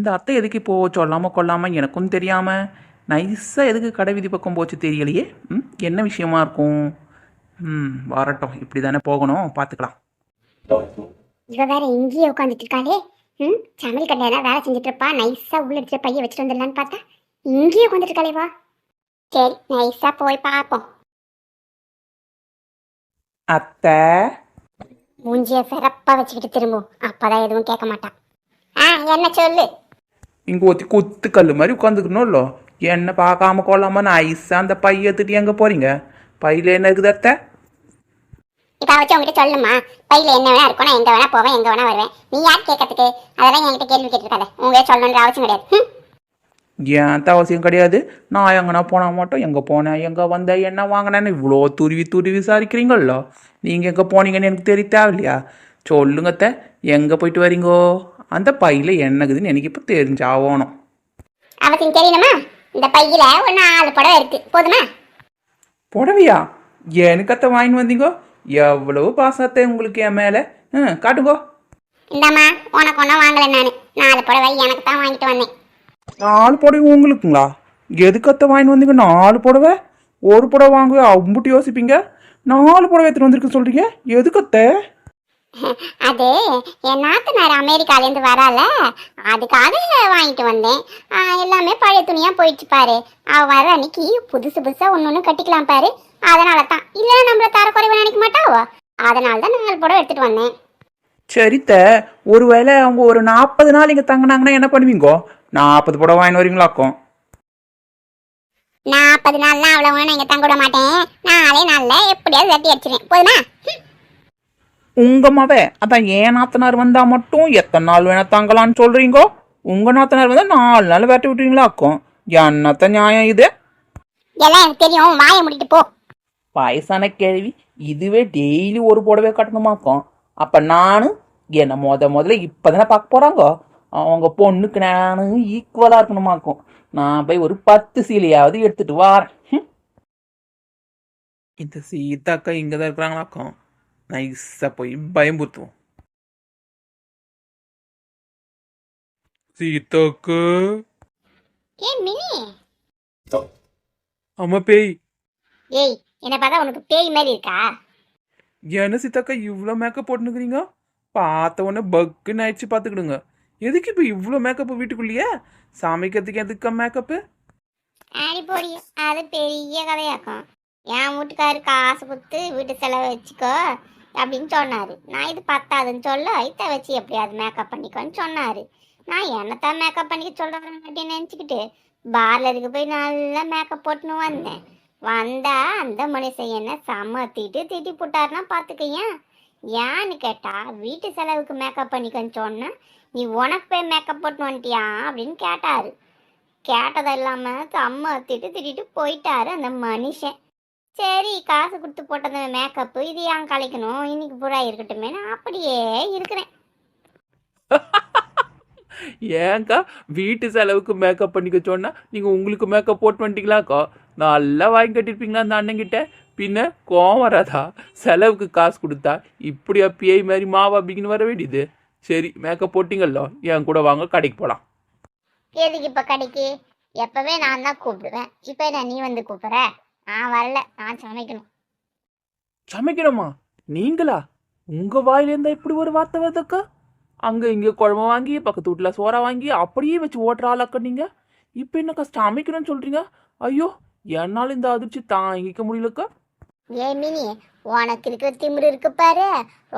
இந்த அத்தை எதுக்கு இப்போ சொல்லாமல் கொள்ளாமல் எனக்கும் தெரியாமல் நைஸாக எதுக்கு கடை வீதி பக்கம் போச்சு தெரியலையே? ம் என்ன விஷயமா இருக்கும்? ம் வரட்டும். இப்படி தானே போகணும். பார்த்துக்கலாம் இவ வேற இங்கேயே உட்காந்துட்டு இருக்காளே. ம் சமையல் கடையில வேலை செஞ்சுட்டு இருப்பா நைஸா உள்ள எடுத்து பைய வச்சுட்டு வந்துடலான்னு பார்த்தா இங்கேயே உட்காந்துட்டு இருக்காளே வா. சரி நைஸா போய் பார்ப்போம். அத்தை. மூஞ்சிய சிறப்பா வச்சுக்கிட்டு திரும்பும் அப்பதான் எதுவும் கேட்க மாட்டான் ஆ என்ன சொல்லு? இங்கே ஒத்தி குத்து கல் மாதிரி உட்காந்துக்கணும்ல என்ன பார்க்காம கொள்ளாமல் நைஸாக அந்த பைய எடுத்துட்டு எங்கே போகிறீங்க பையில் என்ன இருக்குது அத்தை? இப்ப வச்சு உங்ககிட்ட சொல்லுமா பையில என்ன வேணா இருக்கும் நான் எங்க வேணா போவேன் எங்க வேணா வருவேன். நீ யார் கேட்கறதுக்கு? அதெல்லாம் என்கிட்ட கேள்வி கேட்டிருக்காத. உங்களே சொல்லணுன்ற அவசியம் கிடையாது. ஏன் அவசியம் கிடையாது? நான் எங்கன்னா போனால் மட்டும் எங்கே போனேன் எங்கே வந்தேன் என்ன வாங்கினேன்னு இவ்வளோ துருவி துருவி விசாரிக்கிறீங்களோ நீங்கள் எங்கே போனீங்கன்னு எனக்கு தெரிய தேவையில்லையா? சொல்லுங்க அத்தை எங்கே போயிட்டு வரீங்கோ அந்த பையில் என்னக்குதுன்னு எனக்கு இப்போ தெரிஞ்சாகணும் அவசியம் தெரியணுமா இந்த பையில ஒரு நாலு படம் இருக்கு போதுமா புடவையா எனக்கு அத்தை வாங்கின்னு வந்தீங்கோ எவ்வளவு பாசத்தை உங்களுக்கு என் மேலே ம் காட்டுங்கோ இந்தாம்மா உனக்கு ஒன்றும் வாங்கல நான் நாலு புடவை எனக்கு தான் வாங்கிட்டு வந்தேன் நாலு புடவை உங்களுக்குங்களா எதுக்கு அத்தை வாங்கிட்டு வந்தீங்க நாலு புடவை ஒரு புடவை வாங்குவே அம்புட்டு யோசிப்பீங்க நாலு புடவை எடுத்துட்டு வந்திருக்க சொல்றீங்க எதுக்கு அத்தை அது என் நாத்தனார் அமெரிக்காலேருந்து வரால அதுக்காக வாங்கிட்டு வந்தேன். எல்லாமே பழைய துணியாக போயிடுச்சு பாரு. அவ வர அன்னைக்கு புதுசு புதுசாக ஒன்று ஒன்று கட்டிக்கலாம் பாரு. அதனால தான் இல்லை நம்மள தரக்குறைவு நினைக்க மாட்டாவோ? அதனால தான் நாலு புடவை எடுத்துட்டு வந்தேன். சரித்த ஒருவேளை அவங்க ஒரு நாற்பது நாள் இங்கே தங்கினாங்கன்னா என்ன பண்ணுவீங்கோ? நாற்பது புடவை வாங்கிட்டு வரீங்களாக்கும் நாற்பது நாள்லாம் அவ்வளோ நான் இங்கே தங்க விட மாட்டேன். நாலே நாளில் எப்படியாவது வெட்டி அடிச்சிடுவேன் போதுமா? உங்க மவ அதான் ஏன் நாத்தனார் வந்தா மட்டும்? எத்தனை நாள் வேணா தங்கலாம்னு சொல்றீங்கோ? உங்க நாத்தனார் வந்தா நாலு நாள் வெட்டி விட்டுறீங்களாக்கும் என்னத்த நியாயம் இது? எல்லாம் எனக்கு தெரியும். வாயை முடிட்டு போ. வயசான கேள்வி. இதுவே டெய்லி ஒரு புடவை கட்டணுமாக்கும் அப்ப நானு என்ன முத முதல்ல இப்பதானே பார்க்க போறாங்க? அவங்க பொண்ணுக்கு நானு ஈக்குவலா இருக்கணுமாக்கும் நான் போய் ஒரு பத்து சீலையாவது எடுத்துட்டு வாரேன். இந்த சீதாக்கா இங்க தான் இருக்கிறாங்களாக்கும் நைஸா போய் பயம்புறுத்துவோம் சீதாக்கு அம்மா பேய் ஏய் என்ன பார்த்தா உனக்கு பேய் மாதிரி இருக்கா என்ன சீதாக்கா இவ்வளோ மேக்கப் போட்டுனுக்குறீங்க பார்த்த உடனே பக்குன்னு ஆயிடுச்சு பார்த்துக்கிடுங்க எதுக்கு இப்போ இவ்வளோ மேக்கப் வீட்டுக்குள்ளேயே சமைக்கிறதுக்கு எதுக்கா மேக்கப்பு ஆடி போடி அது பெரிய கதையாக்கும் என் வீட்டுக்காரு காசு கொடுத்து வீட்டு செலவு வச்சுக்கோ அப்படின்னு சொன்னார். நான் இது பத்தாதுன்னு சொல்ல இதை வச்சு எப்படியாவது மேக்கப் பண்ணிக்கோன்னு சொன்னார். நான் என்னத்தான் மேக்கப் பண்ணிக்க சொல்கிறேன் அப்படின்னு நினச்சிக்கிட்டு பார்லருக்கு போய் நல்லா மேக்கப் போட்டுன்னு வந்தேன். வந்தா அந்த மனுஷன் என்ன சமத்திட்டு திட்டி போட்டாருன்னா பார்த்துக்கையன் ஏன்னு கேட்டா வீட்டு செலவுக்கு மேக்கப் பண்ணிக்கன்னு சொன்னா நீ உனக்கு போய் மேக்கப் போட்டு வந்துட்டியா? அப்படின்னு கேட்டார். கேட்டதெல்லாமல் இல்லாம திட்டு திட்டிட்டு போயிட்டாரு அந்த மனுஷன். சரி காசு கொடுத்து போட்டது மேக்கப்பு இது ஏன் கலைக்கணும்? இன்னைக்கு பூரா இருக்கட்டுமே நான் அப்படியே இருக்கிறேன். ஏன்க்கா வீட்டு செலவுக்கு மேக்கப் பண்ணிக்க சொன்னா நீங்கள் உங்களுக்கு மேக்கப் போட்டு வந்துட்டீங்களாக்கா? நல்லா வாங்கி கட்டியிருப்பீங்களா அந்த அண்ணங்கிட்ட? பின்ன கோவம் வராதா? செலவுக்கு காசு கொடுத்தா இப்படியா பேய் மாதிரி மாவா அப்படின்னு வர வேண்டியது. சரி மேக்கப் போட்டிங்கல்லோ என் கூட வாங்க கடைக்கு போகலாம் எதுக்கு இப்போ கடைக்கு? எப்பவே நான் தான் கூப்பிடுவேன். இப்போ என்ன நீ வந்து கூப்பிடுற? நான் வரல நான் சமைக்கணும். சமைக்கணுமா? நீங்களா? உங்க வாயில இருந்தா இப்படி ஒரு வார்த்தை வருதுக்கா? அங்க இங்க குழம்பு வாங்கி பக்கத்து வீட்டுல சோறா வாங்கி அப்படியே வச்சு ஓட்டுற ஆளாக்கா நீங்க? இப்ப என்னக்கா சமைக்கணும்னு சொல்றீங்க? ஐயோ என்னால இந்த அதிர்ச்சி தாங்கிக்க முடியலக்கா. ஏ மினி உனக்கு இருக்கிற திமிரு இருக்கு பாரு.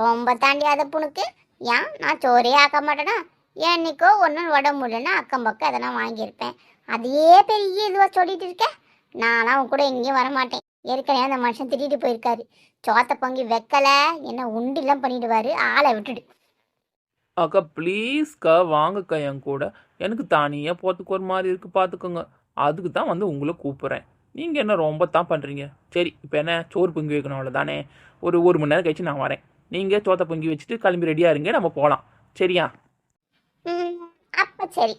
ரொம்ப தாண்டியாத புனுக்கு ஏன்? நான் சோறே ஆக்க மாட்டேனா? என்னைக்கோ ஒன்றும் உடம்பு முடியலன்னா அக்கம் பக்கம் அதெல்லாம் வாங்கியிருப்பேன். அதையே பெரிய இதுவாக சொல்லிட்டு இருக்க. நான்லாம் உன் கூட எங்கேயும் வர மாட்டேன் ஏற்கனவே அந்த மனுஷன் திட்டிட்டு போயிருக்காரு. சோத்த பொங்கி வைக்கல. என்ன உண்டிலாம் பண்ணிடுவாரு. ஆளை விட்டுடு. அக்கா ப்ளீஸ்க்கா வாங்கக்கா என் கூட. எனக்கு தனியாக போகிறதுக்கு ஒரு மாதிரி இருக்கு. பார்த்துக்கோங்க அதுக்கு தான் வந்து உங்களை கூப்பிட்றேன். நீங்கள் என்ன ரொம்ப தான் பண்ணுறீங்க சரி இப்போ என்ன? சோறு பொங்கி வைக்கணும் அவ்வளோதானே ஒரு ஒரு மணி நேரம் கழிச்சு நான் வரேன். நீங்கள் சோத்தை பொங்கி வச்சுட்டு கிளம்பி ரெடியாக இருங்க. நம்ம போகலாம் சரியா? அப்ப சரி.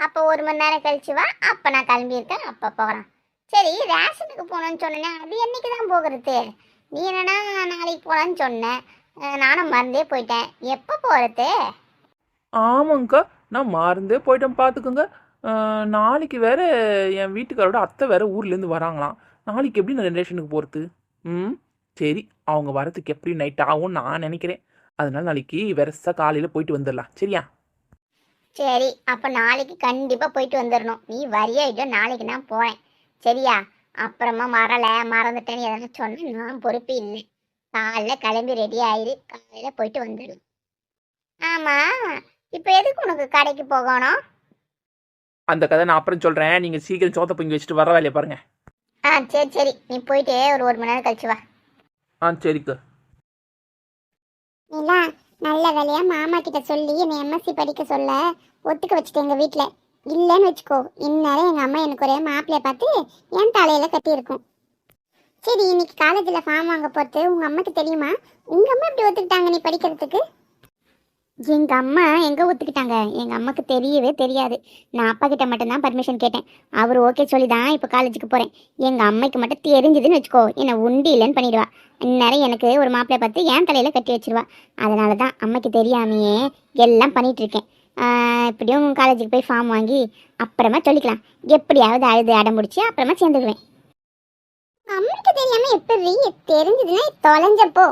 அப்போ ஒரு மணி நேரம் கழிச்சு வா. அப்போ நான் கிளம்பியிருக்கேன். அப்போ போகலாம். சரி ரேஷனுக்கு போகணும்னு சொன்னேன் அது என்னைக்கு தான் போகிறது? நீ என்னன்னா நாளைக்கு போகலான்னு சொன்னேன் நானும் மறந்தே போயிட்டேன். எப்போ போகிறது? ஆமாங்க்கா நான் மறந்தே போயிட்டேன் பார்த்துக்குங்க. நாளைக்கு வேற என் வீட்டுக்காரோட அத்தை வேற ஊர்லேருந்து வராங்களாம். நாளைக்கு எப்படி நான் ரிலேஷனுக்கு போகிறது? ம் சரி அவங்க வரதுக்கு எப்படி நைட் ஆகும் நான் நினைக்கிறேன். அதனால நாளைக்கு வெரசா காலையில் போயிட்டு வந்துடலாம். சரியா? சரி அப்போ நாளைக்கு கண்டிப்பாக போயிட்டு வந்துடணும். நீ வரியா நாளைக்கு நான் போகிறேன் சரியா? அப்புறமா மறலை மறந்துட்டேன்னு எதனா சொன்னா நான் பொறுப்பு இல்லை. காலைல கிளம்பி ரெடி ஆயிரு காலையில் போயிட்டு வந்துடலாம் ஆமாம் இப்போ எதுக்கு உனக்கு கடைக்கு போகணும்? அந்த கதை நான் அப்புறம் சொல்கிறேன் நீங்கள் சீக்கிரம் சோத்த பொங்கி வச்சுட்டு வர வேலையை பாருங்கள் ஆ சரி சரி. நீ போயிட்டு ஒரு ஒரு மணி நேரம் கழிச்சு வா. ஆ சரிக்கா. நிலா நல்ல வேலையா? மாமா கிட்ட சொல்லி என்னை எம்எஸ்சி படிக்க சொல்ல. ஒத்துக்க வச்சுட்டேன் எங்க வீட்ல. இல்லைன்னு வச்சுக்கோ. இந்நேரம் எங்கள் அம்மா எனக்கு ஒரே மாப்பிள்ளைய பார்த்து என் தலையில் கட்டியிருக்கும். சரி இன்னைக்கு காலேஜில் ஃபார்ம் வாங்க போகிறது உங்கள் அம்மாக்கு தெரியுமா? உங்கள் அம்மா எப்படி ஒத்துக்கிட்டாங்க நீ படிக்கிறதுக்கு? எங்கள் அம்மா எங்கே ஒத்துக்கிட்டாங்க? எங்கள் அம்மாக்கு தெரியவே தெரியாது. நான் அப்பா கிட்ட மட்டும்தான் பர்மிஷன் கேட்டேன். அவர் ஓகே சொல்லி தான் இப்போ காலேஜுக்கு போகிறேன் எங்கள் அம்மைக்கு மட்டும் தெரிஞ்சதுன்னு வச்சுக்கோ. என்னை உண்டு இல்லைன்னு பண்ணிடுவா. இந்நேரம் எனக்கு ஒரு மாப்பிள்ளை பார்த்து என் தலையில் கட்டி வச்சிருவா. அதனால தான் அம்மைக்கு தெரியாமையே எல்லாம் பண்ணிகிட்ருக்கேன் இப்படியும் காலேஜுக்கு போய் ஃபார்ம் வாங்கி அப்புறமா சொல்லிக்கலாம். எப்படியாவது அழுது அடம் முடிச்சு அப்புறமா சேர்ந்துக்குவேன். அம்மைக்கு தெரியாம எப்படி தெரிஞ்சதுன்னா தொலைஞ்சப்போ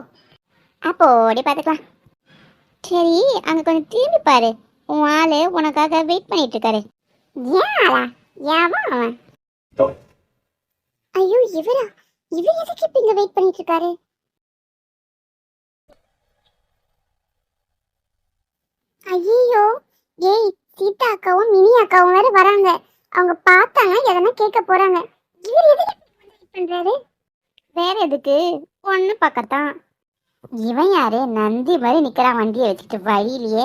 அப்போ ஓடி பார்த்துக்கலாம். சரி அங்க கொஞ்சம் திரும்பி பாரு. உன் ஆளு உனக்காக வெயிட் பண்ணிட்டு இருக்காரு ஏன் ஆளா? ஏவன் அவன்? ஐயோ இவரா? இவர் எதுக்கு இப்ப இங்க வெயிட் பண்ணிட்டு இருக்காரு ஐயோ ஏய் சீதா அக்காவும் மினி அக்காவும் வேற வராங்க. அவங்க பார்த்தாங்க எதனா கேட்க போறாங்க. இவர் எதுக்கு பண்றாரு? வேற எதுக்கு? பொண்ணு பார்க்கத்தான். இவன் யாரு? நந்தி மாதிரி நிக்கிறான் வண்டியை வச்சுட்டு வழியிலேயே.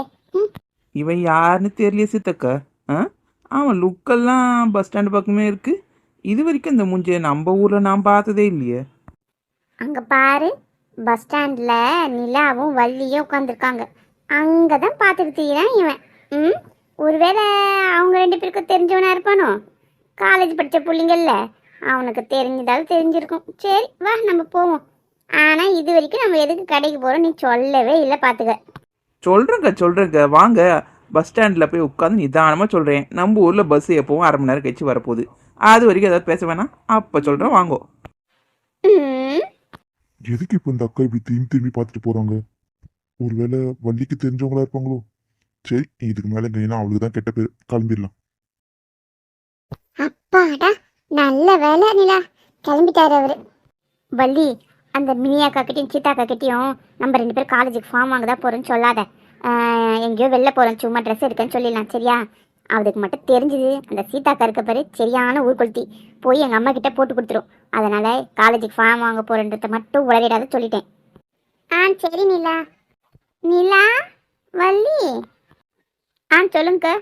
இவன் யாருன்னு தெரியல சித்தக்கா ஆ? அவன் லுக்கெல்லாம் பஸ் ஸ்டாண்டு பக்கமே இருக்கு. இது வரைக்கும் இந்த மூஞ்சியை நம்ம ஊரில் நான் பார்த்ததே இல்லையே. அங்க பாரு பஸ் ஸ்டாண்ட்ல நிலாவும் வள்ளியும் உட்காந்துருக்காங்க அங்கதான் பார்த்துட்டு தீரான் இவன். ம்? ஒருவேளை அவங்க ரெண்டு பேருக்கும் தெரிஞ்சவனா இருப்பானோ? காலேஜ் படிச்ச பிள்ளைங்கல்ல அவனுக்கு தெரிஞ்சதாலும் தெரிஞ்சிருக்கும். சரி வா நம்ம போவோம். ஆனா இது வரைக்கும் நம்ம எதுக்கு கடைக்கு போறோம் நீ சொல்லவே இல்லை பாத்துக்க. சொல்கிறேங்க சொல்கிறேங்க வாங்க பஸ் ஸ்டாண்டில் போய் உட்காந்து நிதானமாக சொல்கிறேன் நம்ம ஊரில் பஸ் எப்பவும் அரை மணி நேரம் கழிச்சு வரப்போகுது. அது வரைக்கும் ஏதாவது பேச வேணாம். அப்போ சொல்கிறேன் வாங்கோ. எதுக்கு இப்போ இந்த அக்கா இப்படி திரும்பி திரும்பி பார்த்துட்டு போறாங்க? ஒருவேளை வள்ளிக்கு தெரிஞ்சவங்களா இருப்பாங்களோ? சரி இதுக்கு மேல இல்லைன்னா அவளுக்கு தான் கெட்ட பேர். கிளம்பிடலாம். அப்பாடா நல்ல வேலை நிலா கிளம்பிட்டாரு அவரு. வள்ளி அந்த மினி அக்கா கிட்டயும் சீதா கிட்டயும் நம்ம ரெண்டு பேரும் காலேஜுக்கு ஃபார்ம் வாங்க தான் போகிறோன்னு சொல்லாத எங்கேயோ வெளில போகிறோம் சும்மா ட்ரெஸ் எடுக்கன்னு சொல்லிடலாம் சரியா? அவளுக்கு மட்டும் தெரிஞ்சுது அந்த சீதா அக்கா இருக்க பாரு சரியான ஊர்கொளுத்தி. போய் எங்கள் அம்மா கிட்டே போட்டு கொடுத்துரும். அதனால காலேஜுக்கு ஃபார்ம் வாங்க போகிறன்றத மட்டும் உளறிடாத சொல்லிட்டேன். ஆ சரி நிலா. நிலா வள்ளி. ஆ சொல்லுங்கக்கா.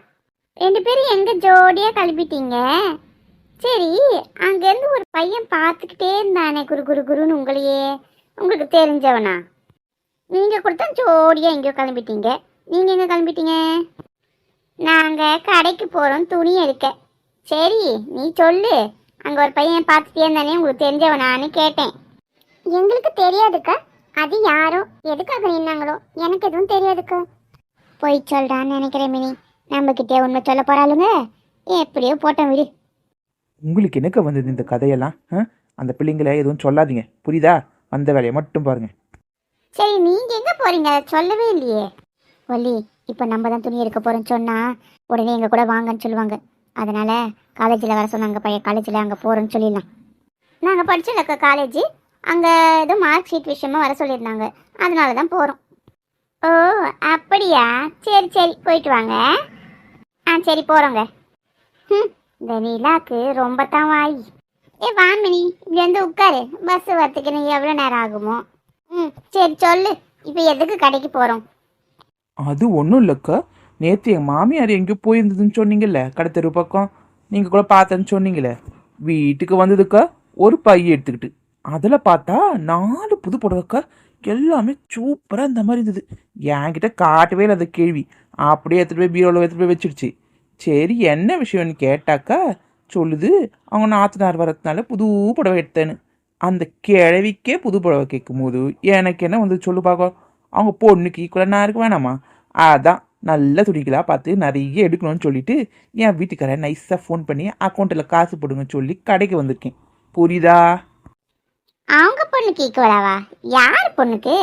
ரெண்டு பேரும் எங்க ஜோடியா கிளம்பிட்டீங்க? சரி அங்கேருந்து ஒரு பையன் பார்த்துக்கிட்டே இருந்தானே குரு குரு குருன்னு உங்களையே. உங்களுக்கு தெரிஞ்சவனா? நீங்கள் கொடுத்தா ஜோடியாக எங்கேயோ கிளம்பிட்டீங்க. நீங்கள் எங்கே கிளம்பிட்டீங்க? நாங்கள் கடைக்கு போகிறோம் துணி எடுக்க. சரி நீ சொல்லு. அங்கே ஒரு பையன் பார்த்துட்டே இருந்தானே உங்களுக்கு தெரிஞ்சவனான்னு கேட்டேன். எங்களுக்கு தெரியாதுக்கா. அது யாரோ? எதுக்காக நின்னாங்களோ? எனக்கு எதுவும் தெரியாதுக்கா. போய் சொல்றான்னு நினைக்கிறேன் மினி. நம்ம கிட்டே உண்மை சொல்ல போறாளுங்க. எப்படியோ போட்டோம் விடு. உங்களுக்கு என்னக்க வந்தது இந்த கதையெல்லாம்? அந்த பிள்ளைங்களை எதுவும் சொல்லாதீங்க. புரியுதா? அந்த வேலையை மட்டும் பாருங்கள் சரி நீங்க எங்க போறீங்க? அதை சொல்லவே இல்லையே. ஒல்லி இப்போ நம்ம தான் துணி எடுக்க போறோம்னு சொன்னா உடனே எங்க கூட வாங்கன்னு சொல்லுவாங்க. அதனால காலேஜில் வர சொன்னாங்க பழைய காலேஜில் அங்கே போறோம்னு சொல்லிடலாம். நாங்கள் படிச்சிருக்க காலேஜ் அங்கே ஏதோ மார்க் ஷீட் விஷயமா வர சொல்லியிருந்தாங்க. அதனால தான் போகிறோம் ஓ அப்படியா? சரி சரி போயிட்டு வாங்க. ஆ சரி போகிறோங்க ம் இந்த நிலாக்கு ரொம்ப தான் வாய். ஏ வாமினி இப்படி வந்து உட்காரு. பஸ் வரத்துக்கு நீ எவ்வளோ நேரம் ஆகுமோ? ம் சரி சொல்லு. இப்போ எதுக்கு கடைக்கு போகிறோம் அது ஒன்றும் இல்லைக்கா. நேற்று என் மாமியார் எங்கேயோ போயிருந்ததுன்னு சொன்னீங்கல்ல கடத்தெரு பக்கம். நீங்கள் கூட பார்த்தேன்னு சொன்னீங்களே. வீட்டுக்கு வந்ததுக்கா ஒரு பைய எடுத்துக்கிட்டு. அதில் பார்த்தா நாலு புது புடவைக்கா எல்லாமே சூப்பராக இந்த மாதிரி இருந்தது. என்கிட்ட காட்டவே இல்லை அந்த கேள்வி. அப்படியே எடுத்துகிட்டு போய் பீரோவில் எடுத்துகிட்டு போய் வச்சிடுச்சு. சரி என்ன விஷயம்னு கேட்டாக்கா சொல்லுது அவங்க நாத்தனார் வரதுனால புது புடவை எடுத்தேன்னு. அந்த கிழவிக்கே புது புடவை கேட்கும்போது எனக்கு என்ன வந்து சொல்லு பார்க்க அவங்க பொண்ணுக்கு ஈக்குவலாக நான் இருக்க வேணாமா? அதான் நல்ல துணிகளாக பார்த்து நிறைய எடுக்கணும்னு சொல்லிட்டு என் வீட்டுக்காரன் நைஸாக ஃபோன் பண்ணி அக்கௌண்ட்டில் காசு போடுங்க சொல்லி கடைக்கு வந்திருக்கேன். புரியுதா? அவங்க பொண்ணுக்கு ஈக்குவலாவா யார் பொண்ணுக்கு?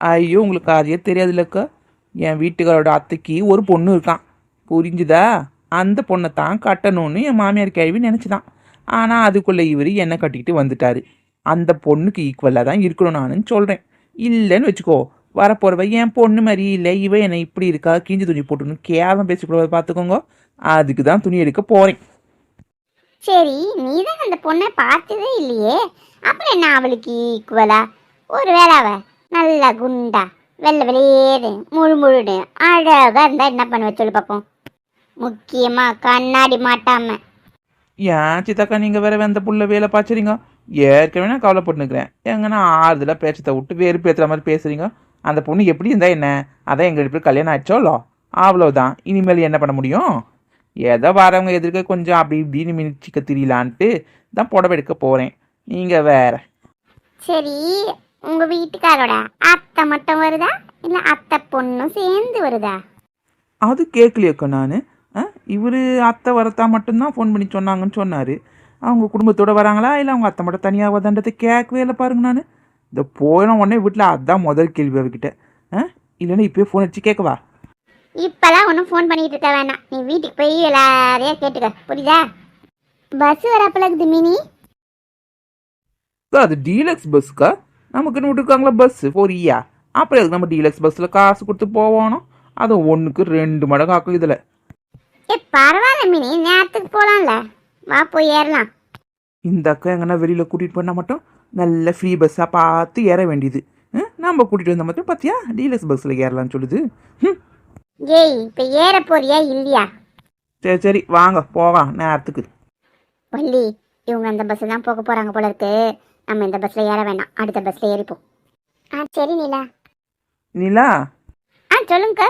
ஐயோ உங்களுக்கு அதையே தெரியாதுல்லக்கா என் வீட்டுக்காரோட அத்தைக்கு ஒரு பொண்ணு இருக்கான். புரிஞ்சுதா? அந்த பொண்ணை தான் கட்டணும்னு என் மாமியார் கேள்வி நினச்சிதான். ஆனால் அதுக்குள்ளே இவர் என்னை கட்டிக்கிட்டு வந்துட்டார். அந்த பொண்ணுக்கு ஈக்குவலாக தான் இருக்கணும் நானுன்னு சொல்கிறேன் இல்லைன்னு வச்சுக்கோ வரப்போகிறவ என் பொண்ணு மாதிரி இல்லை இவ என்னை இப்படி இருக்கா கிஞ்சி துணி போட்டுன்னு கேவலம் பேசிக்கூட பார்த்துக்கோங்க. அதுக்கு தான் துணி எடுக்க போகிறேன் சரி நீ தான் அந்த பொண்ணை பார்த்ததே இல்லையே. அப்புறம் என்ன அவளுக்கு ஈக்குவலா ஒரு வேளாவ நல்லா குண்டா வெள்ளை வெளியேறு முழு முழுடு அழகாக இருந்தால் என்ன பண்ணுவ சொல்லு பார்ப்போம் முக்கியமாக கண்ணாடி மாட்டாம. ஏன் சித்தாக்கா நீங்கள் வேற வெந்த புள்ள வேலை பாய்ச்சறீங்க ஏற்கனவே நான் கவலைப்பட்டுனுக்கிறேன் எங்கன்னா ஆறுதலாக பேச்சத்தை விட்டு வேறு பேசுகிற மாதிரி பேசுறீங்க? அந்த பொண்ணு எப்படி இருந்தால் என்ன? அதான் எங்கள் பேர் கல்யாணம் ஆயிடுச்சோலோ அவ்வளோதான் இனிமேல் என்ன பண்ண முடியும்? ஏதோ வரவங்க எதிர்க்க கொஞ்சம் அப்படி இப்படின்னு மினிச்சிக்க தெரியலான்ட்டு தான் புடவை எடுக்க போகிறேன் நீங்கள் வேற. சரி உங்க வீட்டுக்காரோட அத்தை மட்டும் வருதா? இல்ல அத்தை பொண்ணும் சேர்ந்து வருதா? அது கேட்கலையக்கா நான். இவர் அத்தை வரத்தா மட்டும்தான் ஃபோன் பண்ணி சொன்னாங்கன்னு சொன்னார். அவங்க குடும்பத்தோட வராங்களா? இல்லை அவங்க அத்தை மட்டும் தனியாக வதான்றதை கேட்கவே இல்லை பாருங்க நான். இந்த போயின உடனே வீட்டில் அதான் முதல் கேள்வி அவர்கிட்ட. ஆ இல்லைன்னா இப்போயே ஃபோன் அடிச்சு கேட்கவா இப்பெல்லாம் ஒன்றும் ஃபோன் பண்ணிட்டு இருக்க வேணாம். நீ வீட்டுக்கு போய் எல்லாரையும் கேட்டுக்க. புரியுதா? பஸ் வரப்பல இருக்குது மினி. அது டீலக்ஸ் பஸ்க்கா நமக்குன்னு விட்டுருக்காங்களா பஸ் இயா அப்புறம் எதுக்கு நம்ம டீலக்ஸ் பஸ்ஸில் காசு கொடுத்து போவோணும் அது ஒன்றுக்கு ரெண்டு மடங்கு ஆக்கும் இதில். ஏ பரவாயில்ல மினி. நேரத்துக்கு போலாம்ல. வா போய் ஏறலாம். இந்த அக்கா எங்கன்னா வெளியில் கூட்டிகிட்டு போனால் மட்டும் நல்ல ஃப்ரீ பஸ்ஸாக பார்த்து ஏற வேண்டியது. நம்ம கூட்டிகிட்டு வந்தால் மட்டும் பார்த்தியா டீலக்ஸ் பஸ்ஸில் ஏறலாம்னு சொல்லுது. ம்? ஏய் இப்போ ஏற போறியா இல்லையா? சரி சரி வாங்க போகலாம் நேரத்துக்கு. வள்ளி இவங்க அந்த பஸ்ஸில் தான் போக போகிறாங்க போல இருக்கு. நம்ம இந்த பஸ்ஸில் ஏற வேணாம். அடுத்த பஸ்ஸில் ஏறிப்போம். ஆ சரி நிலா. நிலா? ஆ சொல்லுங்க.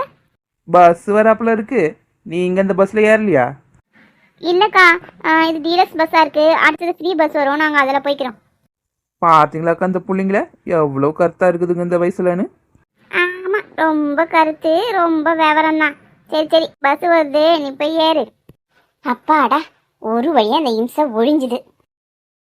பஸ் வராப்புல இருக்கு. நீங்கள் இந்த பஸ்ஸில் ஏறலையா? இல்லைக்கா இது டீலக்ஸ் பஸ்ஸாக இருக்குது அடுத்தது ஃப்ரீ பஸ் வரும். நாங்கள் அதில் போய்க்கிறோம். பார்த்தீங்களாக்கா அந்த பிள்ளைங்கள? எவ்வளோ கருத்தாக இருக்குதுங்க இந்த வயசுலன்னு. ரொம்ப கருத்து ரொம்ப விவரம் தான் சரி சரி பஸ் வருது நீ போய் ஏறு. அப்பாடா ஒரு வழியாக அந்த இம்சை ஒழிஞ்சுது.